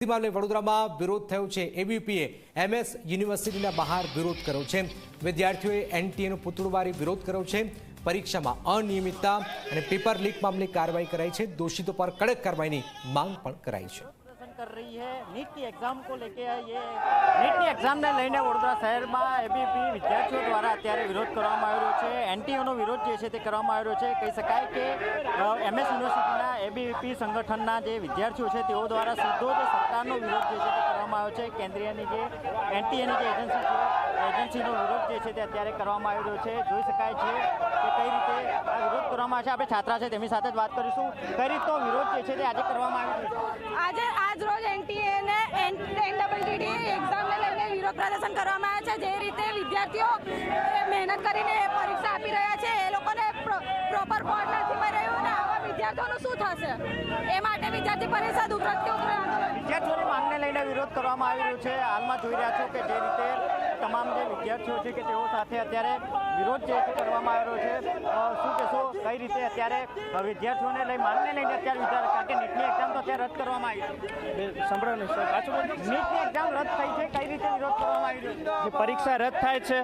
મામલે વડોદરામાં વિરોધ થયો છે એબીપીએ એમએસ યુનિવર્સિટીના બહાર વિરોધ કર્યો છે વિદ્યાર્થીઓએ એનટીએનો પુતળુવારી વિરોધ કર્યો છે પરીક્ષામાં અનિયમિતતા અને પેપર લીક મામલે કાર્યવાહી કરાઈ છે દોષિતો પર કડક કાર્યવાહીની માંગ પણ કરાઈ છે प्रदर्शन कर रही है नीट की एग्जाम को लेके ये नीट की एग्जाम ને લઈને વડોદરા શહેરમાં એબીપી વિદ્યાર્થીઓ દ્વારા અત્યારે વિરોધ કરવામાં આવી રહ્યો છે. એનટીઓનો વિરોધ જે છે તે કરવામાં આવી રહ્યો છે. કહી શકાય કે એમએસ યુનિવર્સિટીના એબીપી સંગઠનના જે વિદ્યાર્થીઓ છે તેઓ દ્વારા સીધો જ સરકારનો વિરોધ જે છે તે કરવામાં આવ્યો છે. કેન્દ્રીયની જે, એનટીએની જે એજન્સી છે, એજન્સીનો વિરોધ જે છે તે અત્યારે કરવામાં આવી રહ્યો છે. જોઈ શકાય છે કે કઈ રીતે આ વિરોધ કરવામાં આવે છે આપણે છાત્રા છે તેમની સાથે જ વાત કરીશું. કઈ રીતનો વિરોધ જે છે તે આજે કરવામાં આવ્યો છે? આજે, આજ રોજ એનટીએ ને એનડબલટીડી એક્ઝામને લઈને વિરોધ પ્રદર્શન કરવામાં આવે છે. જે રીતે વિદ્યાર્થીઓ કરીને પરીક્ષા આપી રહ્યા છે. એ લોકોને પ્રોપર બોર્ડ નથી મળી રહ્યું ને આવા વિદ્યાર્થીઓનું શું થશે? એ માટે વિદ્યાર્થી પરિષદ ઉપરાંત ઉતરે આંદોલન વિદ્યાર્થીઓની માંગને લઈને વિરોધ કરવામાં આવી રહ્યો છે. હાલમાં જોઈ રહ્યા છો કે જે રીતે તમામ જે વિદ્યાર્થીઓ છે કે તેઓ સાથે અત્યારે વિરોધ જે કરવામાં આવ્યો છે. શું કહેશો? કઈ રીતે અત્યારે વિદ્યાર્થીઓને લઈ માંગને લઈને અત્યારે વિચાર કારણ કે નીટની એક્ઝામ તો અત્યારે રદ કરવામાં આવી છે. સંભળાવ નહીં સર પાછું નીટની એક્ઝામ રદ થઈ છે કઈ રીતે વિરોધ કરવામાં આવી રહ્યો છે જે પરીક્ષા રદ થાય છે,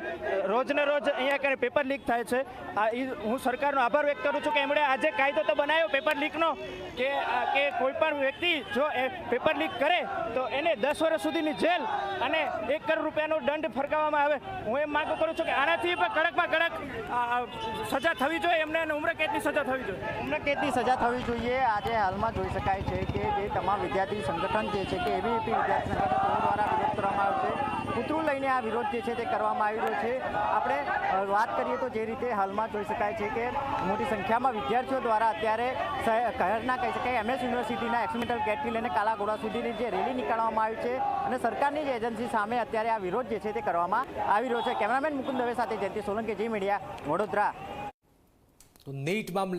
રોજને રોજ અહીંયા કરે પેપર લીક થાય છે. આ હું સરકારનો આભાર વ્યક્ત કરું છું કે એમણે આજે કાયદો તો બનાવ્યો પેપર લીકનો કે કે કોઈ પણ વ્યક્તિ જો એ પેપર લીક કરે, તો એને દસ વર્ષ સુધીની જેલ અને એક કરોડ રૂપિયાનો દંડ ફરકાવવામાં આવે. હું એમ માંગ કરું છું કે આનાથી પણ કડકમાં કડક સજા થવી જોઈએ, એમને અને કેટલી સજા થવી જોઈએ. ઉમરે કેટલી સજા થવી જોઈએ, આજે હાલમાં જોઈ શકાય છે કે જે તમામ વિદ્યાર્થી સંગઠન જે છે કે એબીવીપી વિદ્યાર્થી સંગઠન દ્વારા વિરોધ કરવામાં આવ્યો છે. કૂતરું લઈને આ વિરોધ જે છે તે કરવામાં આવી રહ્યો છે. આપણે વાત કરીએ તો જે રીતે હાલમાં જોઈ શકાય છે કે મોટી સંખ્યામાં વિદ્યાર્થીઓ દ્વારા અત્યારે શહેર- શહેરના કહી શકાય એમએસ યુનિવર્સિટીના એક્સમેન્ટલ ગેટથી લઈને કાલાઘોડા સુધીની જે રેલી નીકાળવામાં આવી છે અને સરકારની જે એજન્સી સામે અત્યારે આ વિરોધ જે છે તે કરવામાં આવી રહ્યો છે. કેમેરામેન મુકુંદ દવે સાથે જયંતિ સોલંકી જી મીડિયા, વડોદરા. તો નીટ મામલે